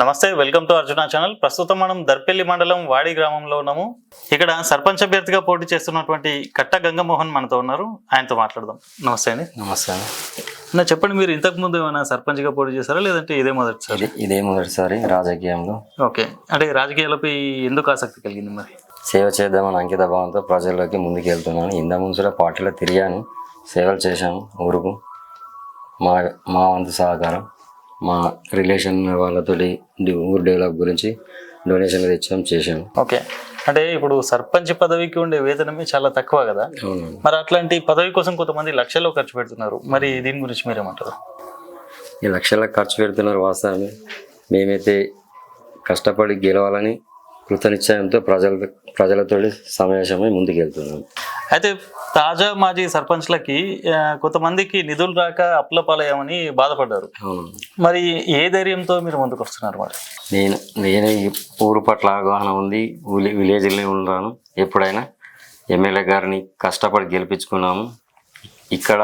నమస్తే welcome to Arjuna channel. ప్రస్తుతం మనం దర్పల్లి మండలం వాడి గ్రామంలో ఉన్నాము. ఇక్కడ సర్పంచ్ అభ్యర్థిగా పోటీ చేస్తున్నటువంటి కట్ట గంగమోహన్ మనతో ఉన్నారు. ఆయనతో మాట్లాడదాం. నమస్తే అండి. నమస్తే అండి. నా చెప్పండి మీరు ఇంతకు ముందు ఏమైనా సర్పంచ్గా పోటీ చేశారా లేదంటే ఇదే మొదటిసారి? ఇది మొదటిసారి రాజకీయంలో. ఓకే. అంటే రాజకీయాలపై ఎందుకు ఆసక్తి కలిగింది మరి? సేవ చేద్దామని అంకిత భావంతో ప్రజల్లోకి ముందుకు వెళ్తున్నాను ఇంత ముందులో పార్టీలో తిరిగాను. సేవలు చేశాను ఊరుకు. మా మా వంతు సహకారం. మా రిలేషన్ వాళ్ళతోటి ఊరు డెవలప్ గురించి డొనేషన్లు తెచ్చాం చేశాము ఓకే. అంటే ఇప్పుడు సర్పంచ్ పదవికి ఉండే వేతనమే చాలా తక్కువ కదా? మరి అట్లాంటి పదవి కోసం కొంతమంది లక్షల్లో ఖర్చు పెడుతున్నారు. మరి దీని గురించి మీరేమంటారు? ఈ లక్షలకు ఖర్చు పెడుతున్నారు వాస్తవమే. మేమైతే కష్టపడి గెలవాలని కృతనిశ్చయంతో ప్రజల ప్రజలతో సమావేశమై ముందుకు వెళ్తున్నాం అయితే తాజా మాజీ సర్పంచ్లకి కొంతమందికి నిధులు రాక అప్లపాలయ్యామని బాధపడ్డారు. మరి ఏ ధైర్యంతో మీరు ముందుకు వస్తున్నారు మరి? నేను నేను ఊరు పట్ల అవగాహన ఉంది విలే విలేజ్లో ఉన్నాను. ఎప్పుడైనా ఎమ్మెల్యే గారిని కష్టపడి గెలిపించుకున్నాము. ఇక్కడ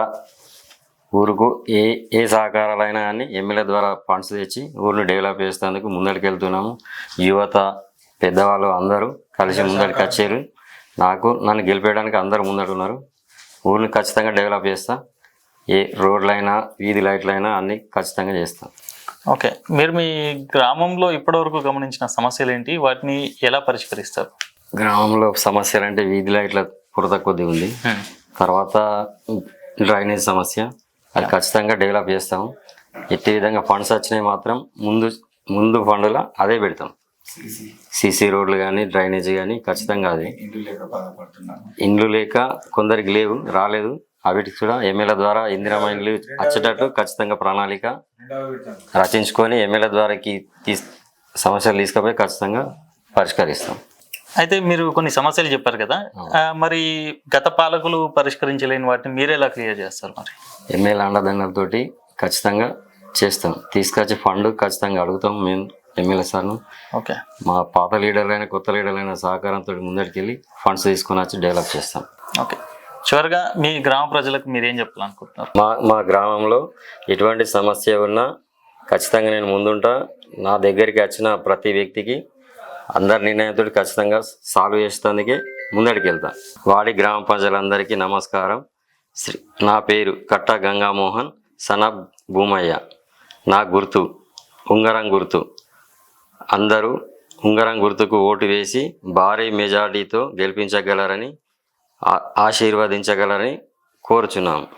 ఊరుకు ఏ ఏ సహకారాలైనా కానీ ఎమ్మెల్యే ద్వారా ఫండ్స్ తెచ్చి ఊరిని డెవలప్ చేసేందుకు ముందరికి వెళ్తున్నాము యువత పెద్దవాళ్ళు అందరూ కలిసి ముందరికి వచ్చారు నాకు నన్ను గెలిపేయడానికి అందరూ ముందడున్నారు ఊరిని ఖచ్చితంగా డెవలప్ చేస్తా. ఏ రోడ్లైనా వీధి లైట్లైనా అన్నీ ఖచ్చితంగా చేస్తాను ఓకే. మీరు మీ గ్రామంలో ఇప్పటివరకు గమనించిన సమస్యలు ఏంటి వాటిని ఎలా పరిష్కరిస్తారు? గ్రామంలో సమస్యలు అంటే వీధి లైట్ల కొరత కొద్ది ఉంది. తర్వాత డ్రైనేజ్ సమస్య. అది ఖచ్చితంగా డెవలప్ చేస్తాము. ఎట్టి విధంగా ఫండ్స్ వచ్చినాయి మాత్రం ముందు ముందు ఫండ్లో అదే పెడతాం. సీసీ. రోడ్లు కానీ డ్రైనేజ్ కానీ ఖచ్చితంగా అదే. ఇండ్లు లేక కొందరికి లేవు రాలేదు. అవిటికి కూడా ఎమ్మెల్యే ద్వారా ఇందిరామ ఇండ్లు వచ్చేటట్టు ఖచ్చితంగా ప్రణాళిక రచించుకొని ఎమ్మెల్యే ద్వారాకి తీస్ సమస్యలు తీసుకుపోయి ఖచ్చితంగా పరిష్కరిస్తాం. అయితే మీరు కొన్ని సమస్యలు చెప్పారు కదా. మరి గత పాలకులు పరిష్కరించలేని వాటిని మీరు ఎలా క్లియర్ చేస్తారు మరి? ఎమ్మెల్యే అండదండలతోటి ఖచ్చితంగా చేస్తాం. తీసుకొచ్చి ఫండ్ ఖచ్చితంగా అడుగుతాం. మేము ఎమ్మెల్యే సార్ను. ఓకే. మా పాత లీడర్లైన కొత్త లీడర్లైన సహకారంతో ముందరికి వెళ్ళి ఫండ్స్ తీసుకొని వచ్చి డెవలప్ చేస్తాం. ఓకే. చివరిగా మీ గ్రామ ప్రజలకు మీరు ఏం చెప్పాలనుకుంటున్నారు? మా మా గ్రామంలో ఎటువంటి సమస్య ఉన్నా ఖచ్చితంగా నేను ముందుంటా. నా దగ్గరికి వచ్చిన ప్రతి వ్యక్తికి అందరి నిర్ణయంతో ఖచ్చితంగా సాల్వ్ చేసేందుకే ముందడికి వెళ్తా వాడి గ్రామ ప్రజలందరికీ నమస్కారం. శ్రీ నా పేరు కట్ట గంగామోహన్ సనబ్ భూమయ్య. నా గుర్తు ఉంగరం గుర్తు. అందరూ ఉంగరం గుర్తుకు ఓటు వేసి భారీ మెజార్టీతో గెలిపించగలరని ఆశీర్వదించగలరని కోరుచున్నాము